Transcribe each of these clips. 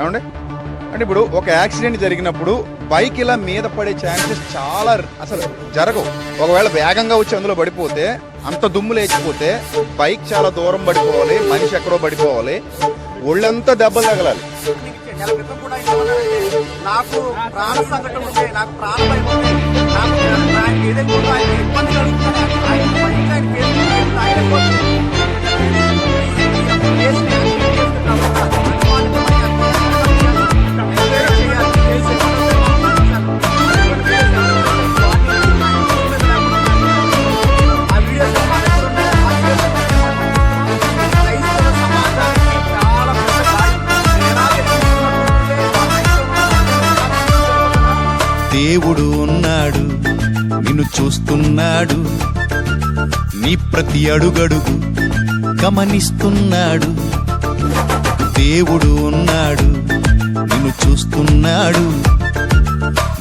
ఏమండి? అంటే ఇప్పుడు ఒక యాక్సిడెంట్ జరిగినప్పుడు బైక్ ఇలా మీద పడే ఛాన్సెస్ చాలా అసలు జరగవు. ఒకవేళ వేగంగా వచ్చి అందులో పడిపోతే అంత దుమ్ము లేచిపోతే బైక్ చాలా దూరం పడిపోవాలి మనిషి ఎక్కడో పడిపోవాలి. ఒళ్ళంతా దెబ్బలు తగలాలి. నాకు ప్రాణ సంకటం ఉంటే నాకు ప్రాణ నాకు ఏదైనా దేవుడు ఉన్నాడు నిన్ను చూస్తున్నాడు. నీ ప్రతి అడుగడుగు గమనిస్తున్నాడు. దేవుడు ఉన్నాడు నిన్ను చూస్తున్నాడు.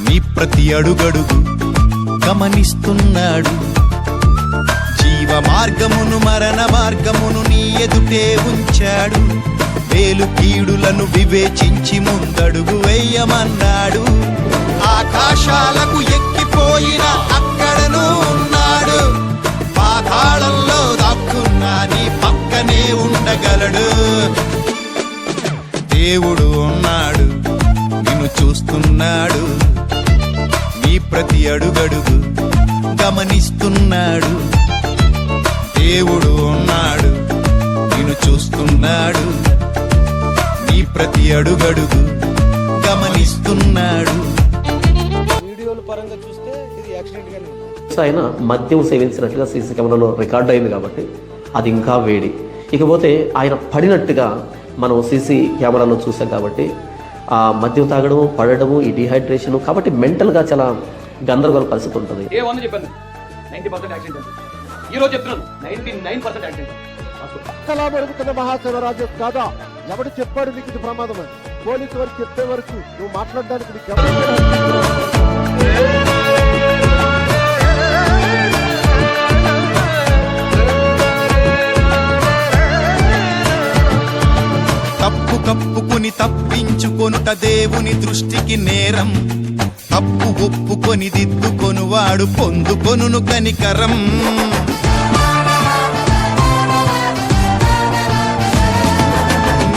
నీ ప్రతి అడుగడుగు గమనిస్తున్నాడు. జీవ మార్గమును మరణ మార్గమును నీ ఎదుటే ఉంచాడు. వేలు కీడులను వివేచించి ముందడుగు వేయమన్నాడు. ఆకాశాలకు ఎక్కిపోయిన అక్కడను ఉన్నాడు. పాతాళంలో దాక్కున్నా నీ పక్కనే ఉండగలడు. దేవుడు ఉన్నాడు నిన్ను చూస్తున్నాడు. నీ ప్రతి అడుగడుగు గమనిస్తున్నాడు. దేవుడు ఉన్నాడు నిన్ను చూస్తున్నాడు. నీ ప్రతి అడుగడుగు గమనిస్తున్నాడు. ఆయన మద్యం సేవించినట్లుగా సీసీ కెమెరాలో రికార్డ్ అయింది కాబట్టి అది ఇంకా వేడి. ఇకపోతే ఆయన పడినట్టుగా మనం సీసీ కెమెరాలో చూసాం కాబట్టి ఆ మద్యం తాగడం పడడము ఈ డిహైడ్రేషన్ కాబట్టి మెంటల్గా చాలా గందరగోళ పరిస్థితి ఉంటుంది. అలా మహాశివరాజు కాదా? ఎవడు చెప్పాడు నీకు ఇది ప్రమాదం అని పోలీసు వారు చెప్పే వరకు నువ్వు మాట్లాడడానికి తప్పించుకొనుట దేవుని దృష్టికి నేరం. తప్పు ఒప్పుకొని దిద్దుకొనువాడు పొందుకొనును కనికరం.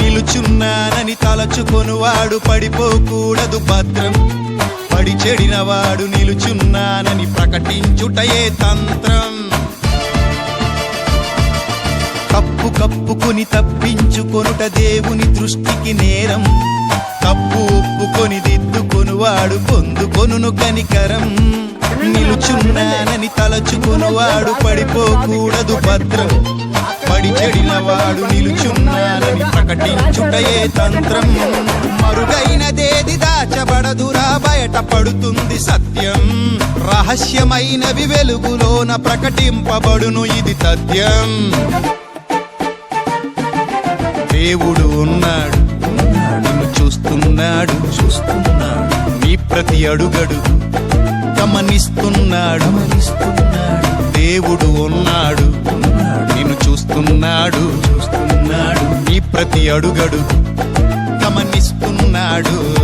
నిలుచున్నానని తలచుకొనువాడు పడిపోకూడదు భద్రం. పడి చెడినవాడు నిలుచున్నానని ప్రకటించుటయే తంత్రం. తప్పు కప్పుకొని తప్పించుకొనుట దేవుని దృష్టికి నేరం. తప్పు ఒప్పుకొని దిద్దుకొనువాడు పొందుకొనును కనికరం. నిలుచున్నానని తలచుకొనువాడు పడిపోకూడదు భద్రం. పడి చెడినవాడు నిలుచున్నానని ప్రకటించుటయే తంత్రం. మరుగైనదేది దాచబడదురా బయట పడుతుంది సత్యం. రహస్యమైనవి వెలుగులోన ప్రకటింపబడును ఇది తథ్యం. దేవుడు ఉన్నాడు. నిన్ను చూస్తున్నాడు. చూస్తున్నాడు నీ ప్రతి అడుగడు గమనిస్తున్నాడు. గమనిస్తున్నాడు దేవుడు ఉన్నాడు. నిన్ను చూస్తున్నాడు. చూస్తున్నాడు నీ ప్రతి అడుగడు గమనిస్తున్నాడు.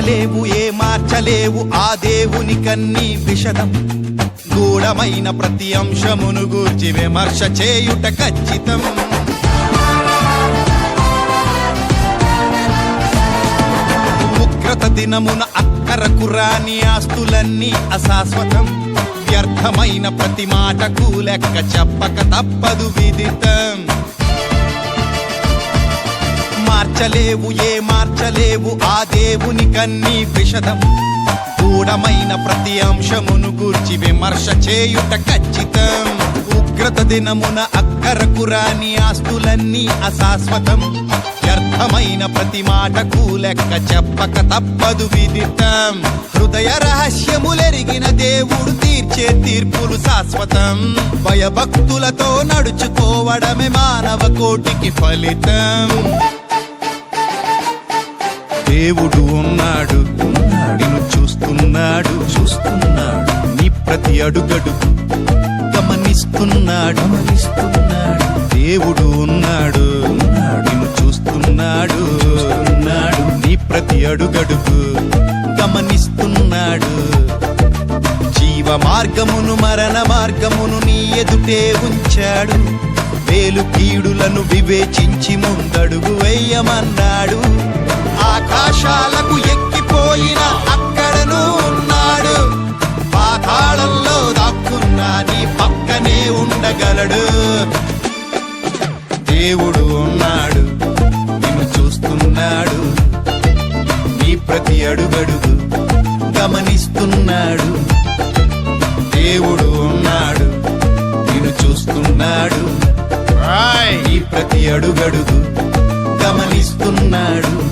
మార్చలేవు ఏ మార్చలేవు ఆ దేవుని కన్నీ విషదం. గూఢమైన ప్రతి అంశమును గూర్చి విమర్శ చేయుట ఖచ్చితం. ఉగ్రత దినమున అక్కర కురాని ఆస్తులన్నీ అశాశ్వతం. వ్యర్థమైన ప్రతి మాటకు లెక్క చెప్పక తప్పదు విదితం. మార్చలేవు ఏ మార్చలేవు ఆ దేవుని కన్నీ విషదం. గూఢమైన ప్రతి అంశమును గూర్చి విమర్శ చేయుట ఖచ్చితం. ఉగ్రత దినమున అక్కరకు రాని ఆస్తులన్నీ అశాశ్వతం. వ్యర్థమైన ప్రతి మాటకు లెక్క చెప్పక తప్పదు విదితం. హృదయ రహస్యములెరిగిన దేవుడు తీర్చే తీర్పులు శాశ్వతం. భయభక్తులతో నడుచుకోవడమే మానవ కోటికి ఫలితం. దేవుడు ఉన్నాడు. నిన్ను చూస్తున్నాడు. చూస్తున్నాడు. నీ ప్రతి అడుగడుగు గమనిస్తున్నాడు. గమనిస్తున్నాడు. దేవుడు ఉన్నాడు. నిన్ను చూస్తున్నాడు. చూస్తున్నాడు. నీ ప్రతి అడుగడుగు గమనిస్తున్నాడు. జీవ మార్గమును మరణ మార్గమును నీ ఎదుటే ఉంచాడు. వేలు కీడులను వివేచించి ముందడుగు వేయమన్నాడు. ఆకాశాలకు ఎక్కిపోయిన అక్కడను ఉన్నాడు. పాతాళంలో దాక్కున్నా నీ పక్కనే ఉండగలడు. దేవుడు ఉన్నాడు నిన్ను చూస్తున్నాడు. నీ ప్రతి అడుగడుగు గమనిస్తున్నాడు. దేవుడు ఉన్నాడు నిన్ను చూస్తున్నాడు. నీ ప్రతి అడుగడుగు గమనిస్తున్నాడు.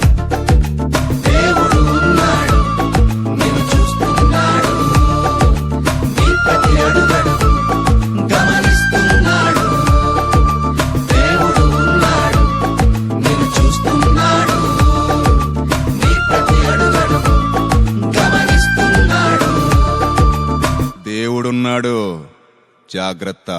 जागृता